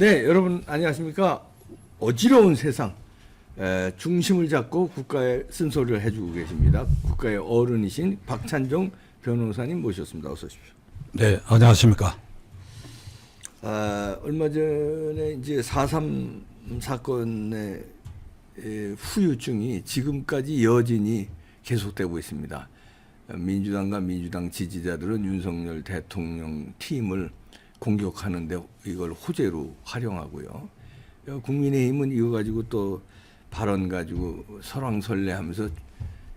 네, 여러분 안녕하십니까? 어지러운 세상 에, 중심을 잡고 국가의 쓴소리를 해주고 계십니다. 국가의 어른이신 박찬종 변호사님 모셨습니다. 어서 오십시오. 네, 안녕하십니까. 아, 얼마 전에 이제 4.3 사건의 에, 후유증이 지금까지 여진이 계속되고 있습니다. 민주당과 민주당 지지자들은 윤석열 대통령 팀을 공격하는데 이걸 호재로 활용하고요. 어, 국민의힘은 이거 가지고 또 발언 가지고 설왕설래하면서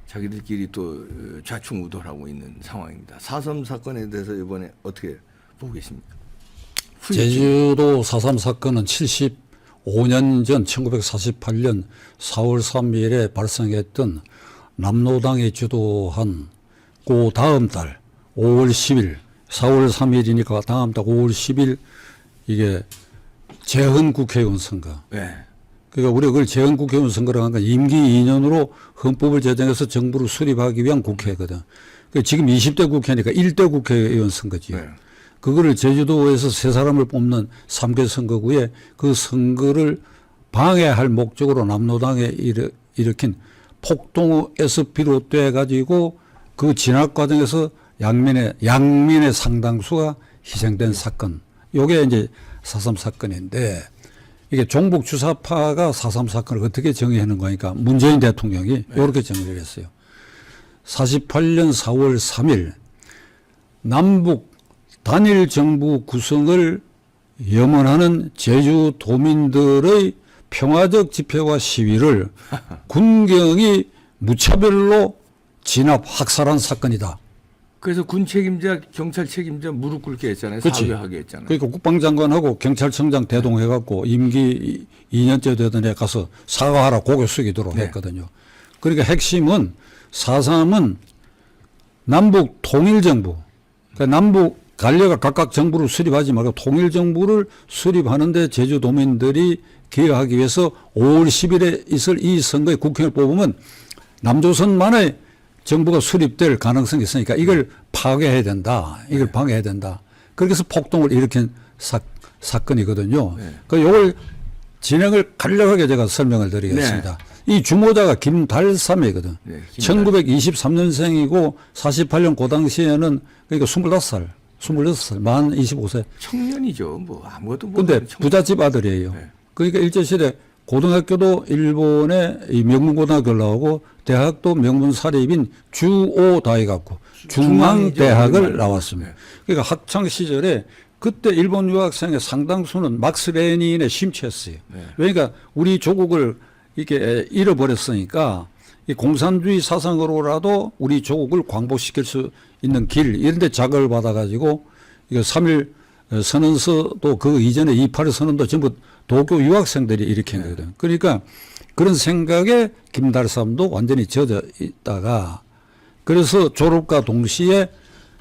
자기들끼리 또 어, 좌충우돌하고 있는 상황입니다. 4.3 사건에 대해서 이번에 어떻게 보고 계십니까? 제주도 4.3 사건은 75년 전 1948년 4월 3일에 발생했던 남노당이 주도한 그 다음 달 5월 10일 4월 3일이니까 다음 달 5월 10일 이게 재헌 국회의원 선거. 네. 그러니까 우리가 그걸 재헌 국회의원 선거라고 하는 건 임기 2년으로 헌법을 제정해서 정부를 수립하기 위한 국회거든. 그 지금 20대 국회니까 1대 국회의원 선거지요. 네. 그거를 제주도에서 세 사람을 뽑는 3개 선거구에 그 선거를 방해할 목적으로 남노당에 일으, 일으킨 폭동에서 비롯돼 가지고 그 진압 과정에서 양민의 양민의 상당수가 희생된 사건. 요게 이제 4.3 사건인데 이게 종북 주사파가 4.3 사건을 어떻게 정의하는 거니까 문재인 대통령이 이렇게 정리를 했어요. 48년 4월 3일 남북 단일 정부 구성을 염원하는 제주 도민들의 평화적 집회와 시위를 군경이 무차별로 진압 학살한 사건이다. 그래서 군 책임자, 경찰 책임자 무릎 꿇게 했잖아요. 그치. 사죄하게 했잖아요. 그러니까 국방장관하고 경찰청장 대동해갖고 임기 2년째 되던 애 가서 사과하라 고개 숙이도록 네. 했거든요. 그러니까 핵심은 4.3은 남북 통일정부, 그러니까 남북 관료가 각각 정부를 수립하지 말고 통일정부를 수립하는데 제주도민들이 기여하기 위해서 5월 10일에 있을 이 선거에 국회를 뽑으면 남조선만의 정부가 수립될 가능성이 있으니까 이걸 파괴해야 된다. 이걸 방해해야 된다. 그렇게 해서 폭동을 일으킨 사, 사건이거든요. 네. 그 요걸 진행을 간략하게 제가 설명을 드리겠습니다. 이 주모자가 김달삼이거든. 네, 김달. 1923년생이고 48년 그 당시에는 그러니까 25살, 26살, 만 25세. 청년이죠. 뭐 아무것도 못 근데 청년. 부잣집 아들이에요. 네. 그러니까 일제시대 고등학교도 일본의 이 명문고등학교를 나오고 대학도 명문 사립인 주오 다에 갔고 중앙대학을. 나왔습니다. 네. 그러니까 학창 시절에 그때 일본 유학생의 상당수는 막스 레닌에 심취했어요. 네. 그러니까 우리 조국을 이렇게 잃어버렸으니까 이 공산주의 사상으로라도 우리 조국을 광복시킬 수 있는 길 이런 데 자극을 받아가지고 이거 3일 선언서도 그 이전에 28일 선언도 전부 도쿄 유학생들이 일으킨 네. 거거든. 그러니까 그런 생각에 김달삼도 완전히 젖어 있다가 그래서 졸업과 동시에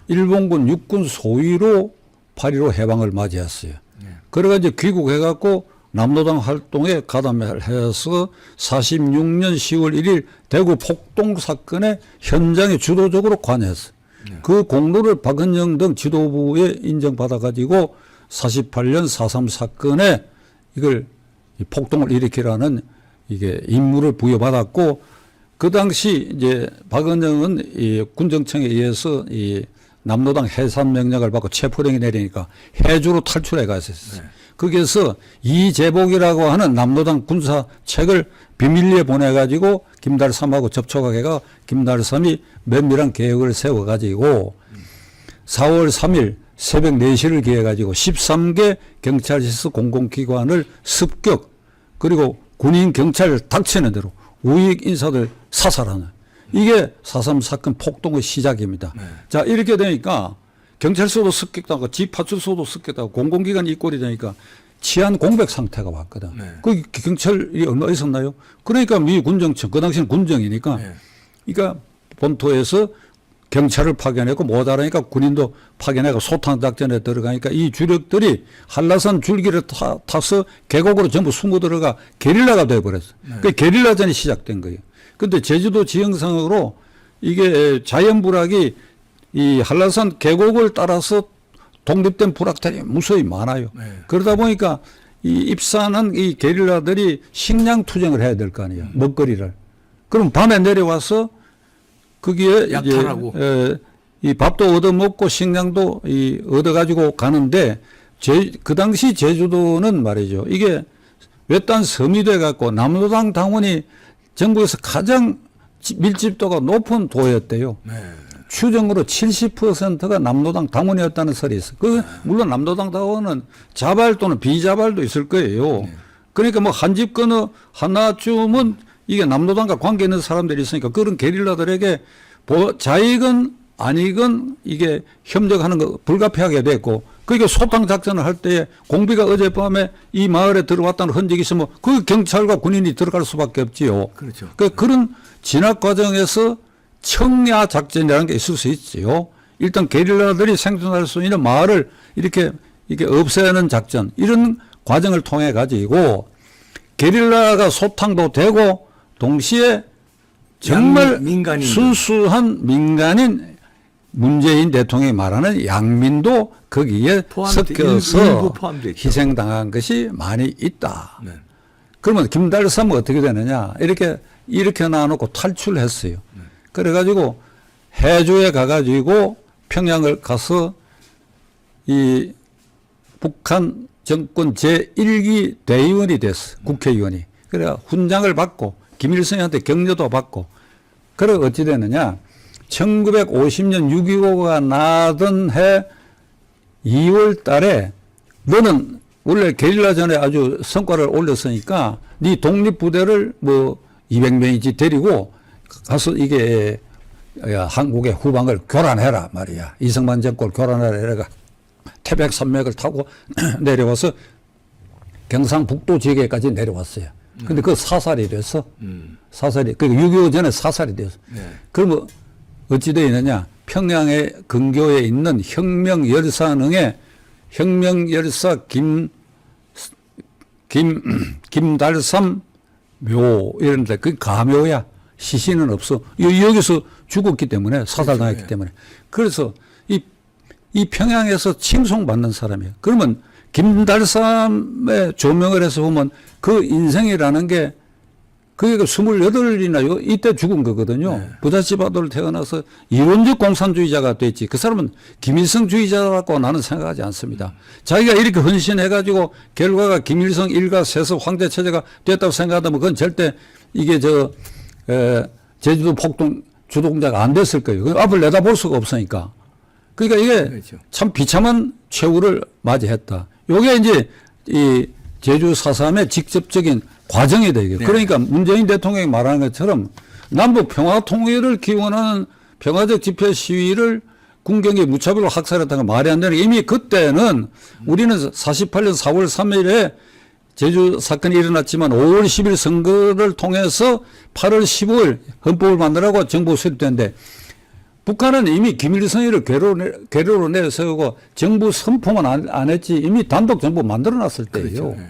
일본군 육군 소위로 8.15 해방을 맞이했어요. 네. 그래가지고 귀국해갖고 남노당 활동에 가담을 해서 46년 10월 1일 대구 폭동 사건의 현장에 주도적으로 관여했어요. 그 공로를 박은영 등 지도부에 인정받아가지고 48년 4.3 사건에 이걸 이 폭동을 일으키라는 이게 임무를 부여받았고 그 당시 이제 박은영은 이 군정청에 의해서 이 남노당 해산 명령을 받고 체포령이 내리니까 해주로 탈출해 갔었어요. 거기에서 이재복이라고 하는 남노당 군사 책을 비밀리에 보내가지고 김달삼하고 접촉하게가 김달삼이 면밀한 계획을 세워가지고 4월 3일 새벽 4시를 기해가지고 13개 경찰시설 공공기관을 습격 그리고 군인 경찰을 닥치는 대로 우익 인사들 사살하는 이게 4.3 사건 폭동의 시작입니다. 자 이렇게 되니까 경찰서도 습격당하고 집파출소도 습격당하고 공공기관 이꼴이 되니까 치안 공백 상태가 왔거든. 네. 그 경찰이 얼마 있었나요? 그러니까 미 군정청 그 당시는 군정이니까 네. 그러니까 본토에서 경찰을 파견했고 모자라니까 군인도 파견해고 소탕 작전에 들어가니까 이 주력들이 한라산 줄기를 타, 타서 계곡으로 전부 숨어 들어가 게릴라가 돼버렸어. 그 게릴라전이 시작된 거예요. 근데 제주도 지형상으로 이게 자연 불악이 이 한라산 계곡을 따라서 독립된 불악들이 무수히 많아요. 네. 그러다 보니까 이 입산한 이 게릴라들이 식량 투쟁을 해야 될 거 아니에요. 먹거리를. 그럼 밤에 내려와서 거기에 약탈하고. 에, 이 밥도 얻어 먹고 식량도 이 얻어 가지고 가는데 제, 그 당시 제주도는 말이죠. 이게 외딴 섬이 돼 갖고 남로당 당원이 전국에서 가장 지- 밀집도가 높은 도였대요. 네. 추정으로 70%가 남로당 당원이었다는 설이 있어. 그 물론 남로당 당원은 자발 또는 비자발도 있을 거예요. 그러니까 뭐 한집 건너 하나쯤은 이게 남로당과 관계 있는 사람들이 있으니까 그런 게릴라들에게 보- 자익은 아니건 이게 협력하는 거 불가피하게 됐고 그러니까 소탕 작전을 할 때에 공비가 어젯밤에 이 마을에 들어왔다는 흔적이 있으면 그 경찰과 군인이 들어갈 수밖에 없지요. 그렇죠. 그 그런 진압 과정에서 청야 작전이라는 게 있을 수 있지요. 일단 게릴라들이 생존할 수 있는 마을을 이렇게 이게 없애는 작전 이런 과정을 통해 가지고 게릴라가 소탕도 되고 동시에 정말 양- 민간인들. 순수한 민간인 문재인 대통령이 말하는 양민도 거기에 섞여서. 희생당한 것이 많이 있다. 네. 그러면 김달삼은 어떻게 되느냐 이렇게 이렇게 놔놓고 탈출했어요. 그래가지고 해주에 가가지고 평양을 가서 이 북한 정권 제1기 대의원이 됐어 국회의원이. 그래 훈장을 받고 김일성한테 격려도 받고 그래 어찌 되느냐 1950년 6.25가 나던 해 2월 달에 너는 원래 게릴라전에 아주 성과를 올렸으니까 네 독립부대를 뭐 200명이지 데리고 가서 이게 야, 한국의 후방을 교란해라 말이야. 이승만 정권 교란해라 이래가 태백 산맥을 타고 내려와서 경상북도 지역에까지 내려왔어요. 근데 그 사살이 됐어. 음. 사살이, 그러니까 6.25 전에 사살이 됐어. 네. 그러면 어찌 되어 있느냐? 평양의 근교에 있는 혁명 열사능에 혁명 열사 김, 김, 김달삼 묘, 이런데 그 가묘야. 시신은 없어. 여- 여기서 죽었기 때문에, 사살당했기 그렇죠. 때문에. 그래서 이, 이 평양에서 칭송받는 사람이에요. 그러면 김달삼의 조명을 해서 보면 그 인생이라는 게 그게 스물여덟이나 요 이때 죽은 거거든요. 네. 부잣집 아들 태어나서 이론적 공산주의자가 됐지. 그 사람은 김일성 주의자라고 나는 생각하지 않습니다. 자기가 이렇게 헌신해가지고 결과가 김일성 일가 세습 황제 체제가 됐다고 생각하다면 그건 절대 이게 저 에, 제주도 폭동 주동자가 안 됐을 거예요. 그 앞을 내다볼 수가 없으니까. 그러니까 이게 그렇죠. 참 비참한 최후를 맞이했다. 요게 이제 이 제주 사삼의 직접적인 과정이 되겠. 네. 그러니까 문재인 대통령이 말하는 것처럼 남북 평화 통일을 기원하는 평화적 집회 시위를 군경이 무차별로 학살했다는 건 말이 안 되는 게 이미 그때는 우리는 48년 4월 3일에 제주 사건이 일어났지만 5월 10일 선거를 통해서 8월 15일 헌법을 만들라고 정부 수립됐는데 북한은 이미 김일성이를 괴로, 괴로로 내세우고 정부 선포만 안, 안 했지 이미 단독 정부 만들어 놨을 때예요. 그렇죠. 네.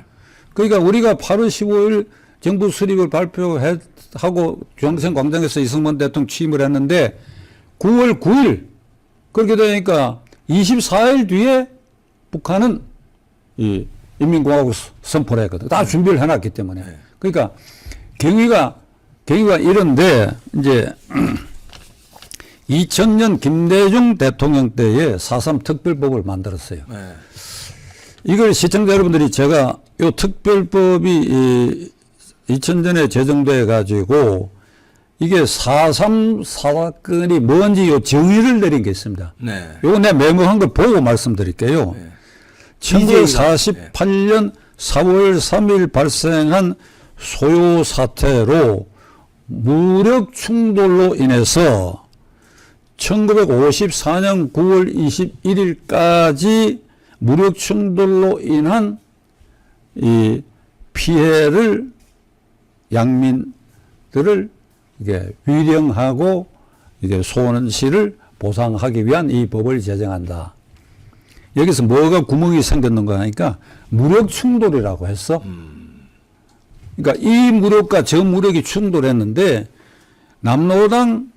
그러니까 우리가 8월 15일 정부 수립을 발표하고 중앙선 광장에서 이승만 대통령 취임을 했는데 9월 9일 그렇게 되니까 24일 뒤에 북한은 이 인민공화국 선포를 했거든. 다 준비를 해놨기 때문에. 네. 그러니까 경위가 경위가 이런데 이제 2000년 김대중 대통령 때에 4.3 특별법을 만들었어요. 네. 이걸 시청자 여러분들이 제가 요 특별법이 이 2000년에 제정돼 가지고 이게 4.3 사건이 뭔지 요 정의를 내린 게 있습니다. 네. 요거 내가 메모한 걸 보고 말씀드릴게요. 네. 1948년 4월 3일 발생한 소요 사태로 무력 충돌로 인해서 1954년 9월 21일까지 무력 충돌로 인한 이 피해를 양민들을 이게 위령하고 이게 손실을 보상하기 위한 이 법을 제정한다. 여기서 뭐가 구멍이 생겼는가 하니까 무력 충돌이라고 했어. 그러니까 이 무력과 저 무력이 충돌했는데 남로당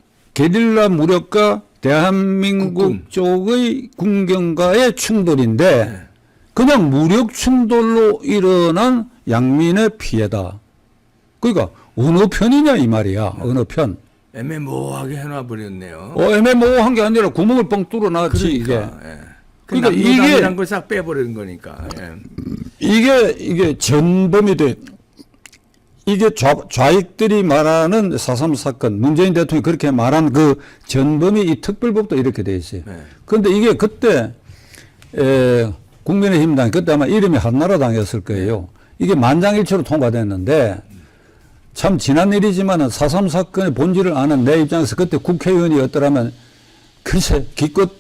게릴라 무력과 대한민국 국군. 쪽의 군경과의 충돌인데 그냥 무력 충돌로 일어난 양민의 피해다. 그러니까 어느 편이냐 이 말이야. 어느 편. 애매모호하게 해놔 버렸네요. 어, 애매모호한 게 아니라 구멍을 뻥 뚫어놨지 이게. 그러니까, 예. 그러니까 그러니까 이게- 이게 걸싹 빼버리는 거니까. 예. 이게 이게 전범이 돼. 이게 좌, 좌익들이 말하는 4.3 사건, 문재인 대통령이 그렇게 말한 그 전범이 이 특별법도 이렇게 돼 있어요. 네. 그런데 이게 그때 에, 국민의힘당 그때 아마 이름이 한나라당이었을 거예요. 이게 만장일치로 통과됐는데 참 지난 일이지만은 4.3 사건의 본질을 아는 내 입장에서 그때 국회의원이었더라면 글쎄 기껏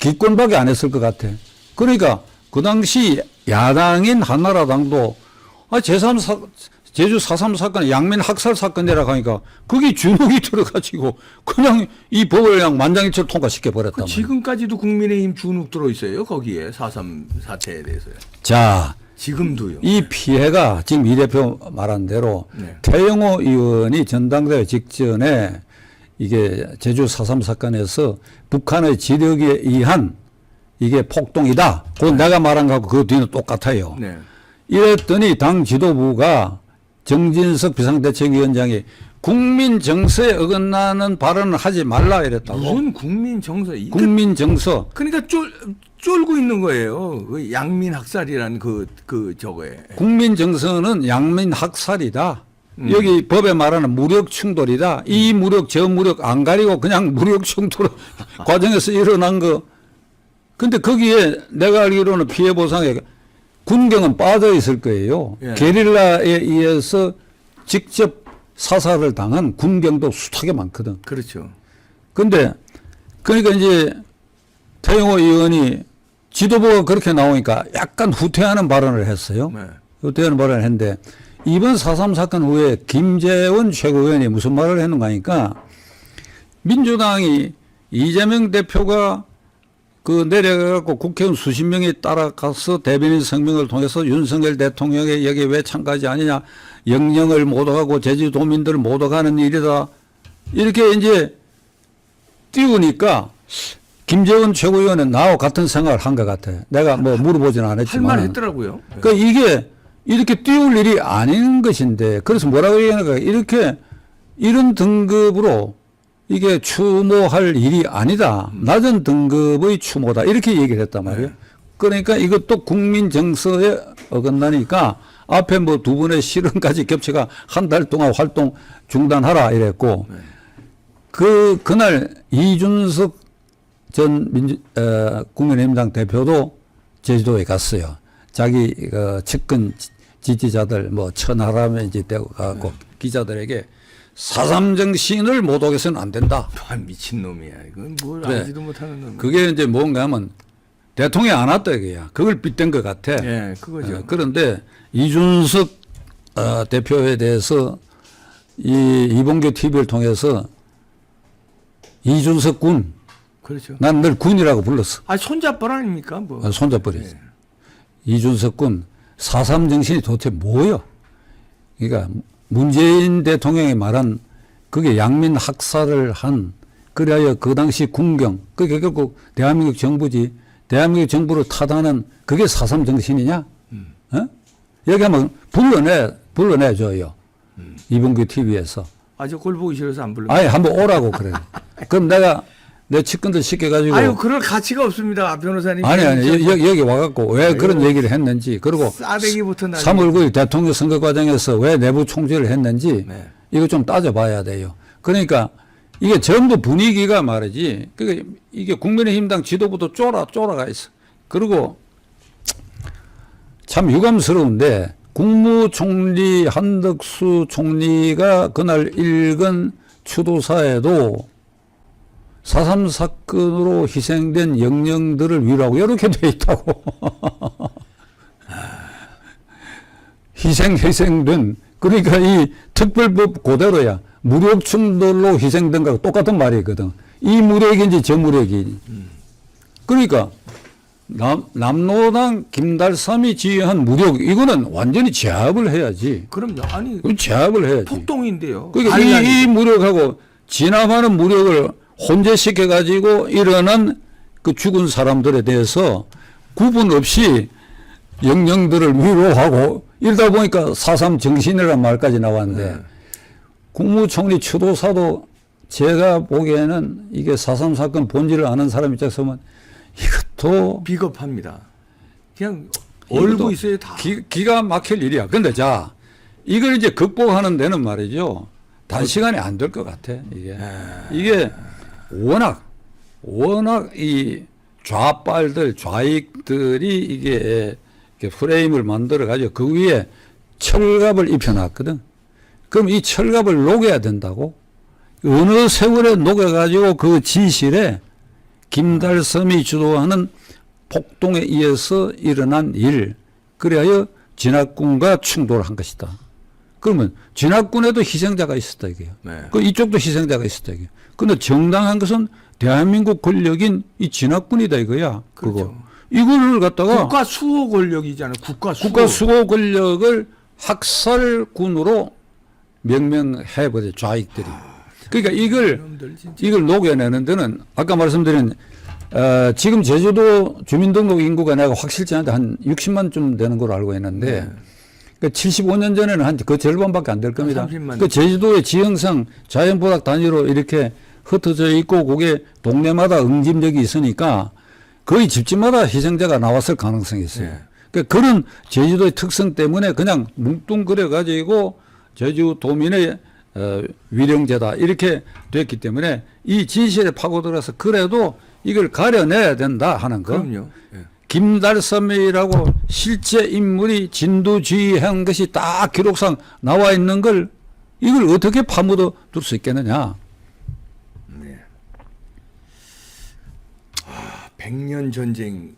기권밖에 안 했을 것 같아. 그러니까 그 당시 야당인 한나라당도 아 제3 사 제주 4.3 사건 양민 학살 사건이라고 하니까 그게 주눅이 들어가지고 그냥 이 법을 그냥 만장일치로 통과시켜 버렸단 그. 지금까지도 국민의힘 주눅 들어 있어요. 거기에 4.3 사태에 대해서요. 자, 지금도요. 이 피해가 지금 이 대표 말한 대로 네. 태영호 의원이 전당대회 직전에 이게 제주 4.3 사건에서 북한의 지력에 의한 이게 폭동이다. 그 내가 말한 거하고 그 뒤는 똑같아요. 네. 이랬더니 당 지도부가 정진석 비상대책위원장이 국민 정서에 어긋나는 발언을 하지 말라 이랬다고. 무슨 국민 정서 이 국민 정서. 그러니까 쫄 쫄고 있는 거예요. 그 양민 학살이라는 그 그 저거에. 국민 정서는 양민 학살이다. 음. 여기 법에 말하는 무력 충돌이다. 이 무력 저 무력 안 가리고 그냥 무력 충돌 과정에서 일어난 거. 근데 거기에 내가 알기로는 피해 보상에 군경은 빠져 있을 거예요. 예. 게릴라에 의해서 직접 사살을 당한 군경도 숱하게 많거든. 그렇죠. 근데 그러니까 이제 태영호 의원이 지도부가 그렇게 나오니까 약간 후퇴하는 발언을 했어요. 네. 후퇴하는 발언을 했는데 이번 4.3 사건 후에 김재원 최고위원이 무슨 말을 했는가 하니까 민주당이 이재명 대표가 그 내려가고 국회의원 수십 명이 따라가서 대변인 성명을 통해서 윤석열 대통령의 여기에 왜 참가하지 않느냐 영령을 모독하고 제주도민들을 모독하는 일이다 이렇게 이제 띄우니까 김재원 최고위원은 나와 같은 생각을 한 것 같아. 내가 뭐 물어보지는 할말 않았지만. 했더라고요. 네. 그러니까 이게 이렇게 띄울 일이 아닌 것인데 그래서 뭐라고 얘기하는가 이렇게 이런 등급으로 이게 추모할 일이 아니다. 낮은 등급의 추모다. 이렇게 얘기를 했단 말이에요. 그러니까 이것도 국민 정서에 어긋나니까 앞에 뭐 두 분의 실언까지 겹쳐가 한 달 동안 활동 중단하라 이랬고 그 그날 이준석 전 민주 어, 국민의힘당 대표도 제주도에 갔어요. 자기 그 측근 지- 지지자들 뭐 천하람에 이제 되고 가고 기자들에게 사삼 정신을 모독해서는 안 된다. 아, 미친 놈이야. 이건 뭘 그래. 알지도 못하는 놈. 그게 이제 뭔가 하면 대통령이 안 왔다 이거야. 그걸 빗댄 것 같아. 예, 그거죠. 어, 그런데 이준석 어, 대표에 대해서 이 이봉규 TV를 통해서 이준석 군, 그렇죠. 난 늘 군이라고 불렀어. 아, 손잡벌 아닙니까? 뭐. 어, 손잡버리지. 예. 이준석 군, 사삼 정신이 도대체 뭐요? 그러니까 문재인 대통령이 말한 그게 양민 학살을 한 그래야 그 당시 군경, 그게 결국 대한민국 정부지. 대한민국 정부를 타다는 그게 사삼 정신이냐? 어? 여기 한번 불러내, 불러내 줘요. 이봉규 TV에서. 아, 저 꼴 보기 싫어서 안 불러. 아예 한번 오라고 그래. 그럼 내가 내 측근들 시켜가지고. 아유, 그럴 가치가 없습니다, 아, 변호사님. 아니, 아니, 여, 여기 와갖고 왜 그런 얘기를 했는지, 그리고 싸대기부터 나지. 3월 9일 대통령 선거 과정에서 왜 내부 총질을 했는지, 네. 이거 좀 따져봐야 돼요. 그러니까 이게 전부 분위기가 말이지, 그러니까 이게 국민의힘당 지도부도 쫄아, 쫄아가 있어. 그리고 참 유감스러운데, 국무총리 한덕수 총리가 그날 읽은 추도사에도 4.3 사건으로 희생된 영령들을 위로하고 이렇게 돼 있다고. 희생, 희생된. 그러니까 이 특별법 그대로야. 무력 충돌로 희생된 거하고 똑같은 말이거든. 이 무력인지 저 무력인지. 그러니까 남, 남로당 김달삼이 지휘한 무력, 이거는 완전히 제압을 해야지. 그럼요. 아니, 그 제압을 해야지. 폭동인데요. 그러니까 이, 이 무력하고 진압하는 무력을 혼재시켜 가지고 일어난 그 죽은 사람들에 대해서 구분 없이 영령들을 위로하고 이러다 보니까 4.3 정신이라는 말까지 나왔는데 네. 국무총리 추도사도 제가 보기에는 이게 4.3 사건 본질을 아는 사람 입장에서는 이것도 비겁합니다. 그냥 얼고 있어요 다. 기, 기가 막힐 일이야. 근데 자, 이걸 이제 극복하는 데는 말이죠. 단시간에 안 될 것 같아, 이게. 이게 워낙, 워낙 이 좌빨들, 좌익들이 이게 프레임을 만들어 가지고 그 위에 철갑을 입혀놨거든. 그럼 이 철갑을 녹여야 된다고? 어느 세월에 녹여가지고 그 진실에 김달섬이 주도하는 폭동에 의해서 일어난 일, 그래야 진압군과 충돌한 것이다. 그러면 진압군에도 희생자가 있었다 이게요. 네. 그 이쪽도 희생자가 있었다 이게. 근데 정당한 것은 대한민국 권력인 이 진압군이다 이거야. 그거. 그렇죠. 이거를 갖다가 국가 수호 권력이잖아요. 국가 수호. 국가 수호 권력을 학살군으로 명명해 버려 좌익들이. 그러니까 이걸. 이걸 녹여내는 데는 아까 말씀드린 어, 지금 제주도 주민등록 인구가 내가 확실치 않은데 한 60만 쯤 되는 걸로 알고 있는데 네. 그 75년 전에는 한 그 절반밖에 안 될 겁니다. 30만. 그 제주도의 지형상 자연보락 단위로 이렇게 흩어져 있고 그게 동네마다 응집력이 있으니까 거의 집집마다 희생자가 나왔을 가능성이 있어요. 네. 그러니까 그런 제주도의 특성 때문에 그냥 뭉뚱그려 가지고 제주도민의 어, 위령제다 이렇게 됐기 때문에 이 진실에 파고들어서 그래도 이걸 가려내야 된다 하는 거. 그럼요. 예. 김달섬이라고 실제 인물이 진두지휘한 것이 딱 기록상 나와 있는 걸 이걸 어떻게 파묻어 둘 수 있겠느냐. 네. 아, 백년 전쟁.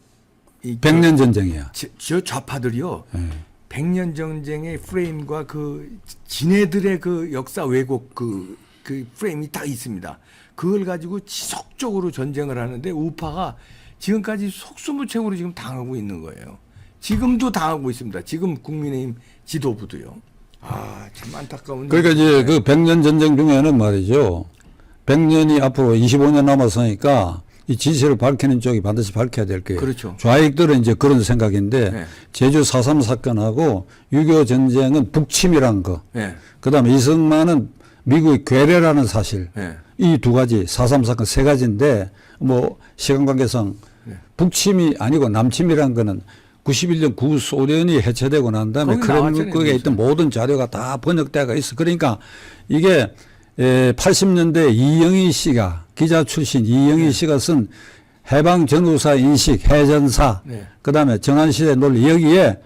이 백년 전쟁이야. 저, 저 좌파들이요. 예. 백년 전쟁의 프레임과 그 지네들의 그 역사 왜곡 그, 그 프레임이 딱 있습니다. 그걸 가지고 지속적으로 전쟁을 하는데 우파가 지금까지 속수무책으로 지금 당하고 있는 거예요. 지금도 당하고 있습니다. 지금 국민의힘 지도부도요. 아, 참 안타까운. 그러니까 이제 그 백년 전쟁 중에는 말이죠. 백년이 앞으로 25년 남았으니까 이 진실을 밝히는 쪽이 반드시 밝혀야 될 거예요. 그렇죠. 좌익들은 이제 그런 생각인데 네. 제주 4.3 사건하고 6.25 전쟁은 북침이란 거. 예. 그 다음에 이승만은 미국의 괴뢰라는 사실. 예. 이두 가지 4.3 사건 세 가지인데 뭐 시간 관계상 네. 북침이 아니고 남침이란 거는 91년 구소련이 해체되고 난 다음에 크렘리크에 있던 모든 자료가 다 번역돼가 있어. 그러니까 이게 에 80년대 이영희 씨가 기자 출신 이영희 씨가 쓴 해방 전후사 인식 해전사 네. 그다음에 정한 시대 논리 여기에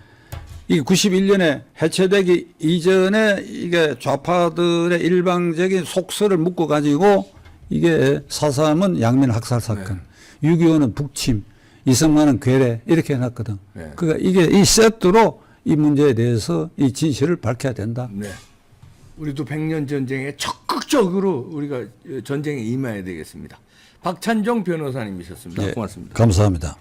이게 91년에 해체되기 이전에 이게 좌파들의 일방적인 속설을 묶어 가지고 이게 사삼은 양민 학살 사건, 6.25는 북침, 이승만은 괴뢰 이렇게 해놨거든. 네. 그러니까 이게 이 세트로 이 문제에 대해서 이 진실을 밝혀야 된다. 네. 우리도 백년 전쟁에 적극적으로 우리가 전쟁에 임해야 되겠습니다. 박찬종 변호사님이셨습니다. 예, 고맙습니다. 감사합니다.